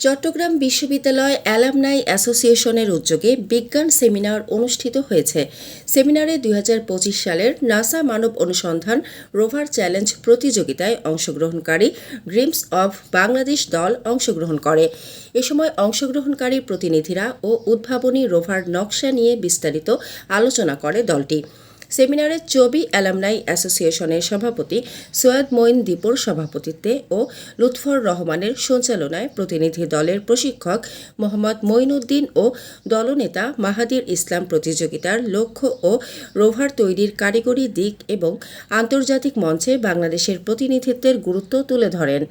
চট্টগ্রাম বিশ্ববিদ্যালয় অ্যালামনাই অ্যাসোসিয়েশনের উদ্যোগে বিজ্ঞান সেমিনার অনুষ্ঠিত হয়েছে। সেমিনারে দুই হাজার পঁচিশ সালের নাসা মানব অনুসন্ধান রোভার চ্যালেঞ্জ প্রতিযোগিতায় অংশগ্রহণকারী ড্রিমস অব বাংলাদেশ দল অংশগ্রহণ করে। এ সময় অংশগ্রহণকারী প্রতিনিধিরা ও উদ্ভাবনী রোভার নকশা নিয়ে বিস্তারিত আলোচনা করে দলটি। সেমিনারে চবি অ্যালামনাই অ্যাসোসিয়েশনের সভাপতি সৈয়দ মঈন দীপুর সভাপতিত্বে ও লুৎফর রহমানের সঞ্চালনায় প্রতিনিধি দলের প্রশিক্ষক মোহাম্মদ মঈনুদ্দিন ও দলনেতা মাহাদির ইসলাম প্রতিযোগিতার লক্ষ্য ও রোভার তৈরির কারিগরি দিক এবং আন্তর্জাতিক মঞ্চে বাংলাদেশের প্রতিনিধিত্বের গুরুত্ব তুলে ধরেন।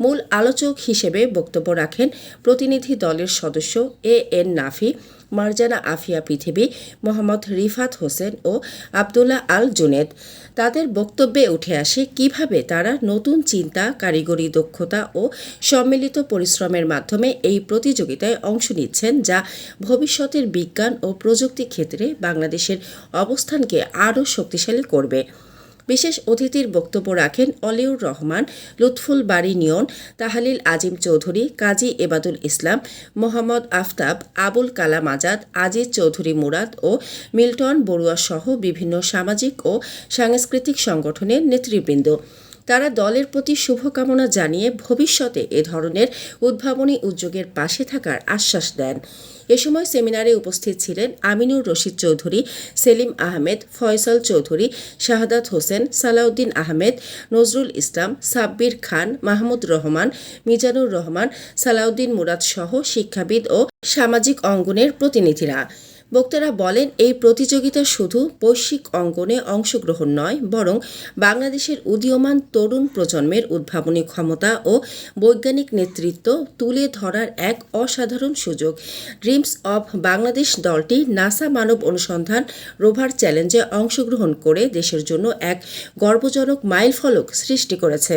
মূল আলোচক হিসেবে বক্তব্য রাখেন প্রতিনিধি দলের সদস্য এ এন নাফি মারজানা আফিয়া পৃথিবী, মোহাম্মদ রিফাত হোসেন ও আবদুল্লাহ আল জুনেদ। তাদের বক্তব্যে উঠে আসে কীভাবে তারা নতুন চিন্তা, কারিগরি দক্ষতা ও সম্মিলিত পরিশ্রমের মাধ্যমে এই প্রতিযোগিতায় অংশ নিচ্ছেন যা ভবিষ্যতের বিজ্ঞান ও প্রযুক্তি ক্ষেত্রে বাংলাদেশের অবস্থানকে আরও শক্তিশালী করবে। বিশেষ অতিথির বক্তব্য রাখেন অলিউর রহমান, লুৎফুল বাড়ি নিয়ন তাহালিল আজিম চৌধুরী, কাজী এবাদুল ইসলাম, মোহাম্মদ আফতাব, আবুল কালাম আজাদ, আজিজ চৌধুরী মুরাদ ও মিল্টন বড়ুয়া সহ বিভিন্ন সামাজিক ও সাংস্কৃতিক সংগঠনের নেতৃবৃন্দ। তারা দলের প্রতি শুভকামনা জানিয়ে ভবিষ্যতে এ ধরনের উদ্ভাবনী উদ্যোগের পাশে থাকার আশ্বাস দেন। এ সময় সেমিনারে উপস্থিত ছিলেন আমিনুর রশিদ চৌধুরী, সেলিম আহমেদ, ফয়সাল চৌধুরী, শাহাদাত হোসেন, সালাউদ্দিন আহমেদ, নজরুল ইসলাম, সাব্বির খান, মাহমুদ রহমান, মিজানুর রহমান, সালাউদ্দিন মুরাদ সহ শিক্ষাবিদ ও সামাজিক অঙ্গনের প্রতিনিধিরা। বক্তারা বলেন, এই প্রতিযোগিতা শুধু বৈশ্বিক অঙ্গনে অংশগ্রহণ নয়, বরং বাংলাদেশের উদীয়মান তরুণ প্রজন্মের উদ্ভাবনী ক্ষমতা ও বৈজ্ঞানিক নেতৃত্ব তুলে ধরার এক অসাধারণ সুযোগ। ড্রিমস অব বাংলাদেশ দলটি নাসা মানব অনুসন্ধান রোভার চ্যালেঞ্জে অংশগ্রহণ করে দেশের জন্য এক গর্বজনক মাইলফলক সৃষ্টি করেছে।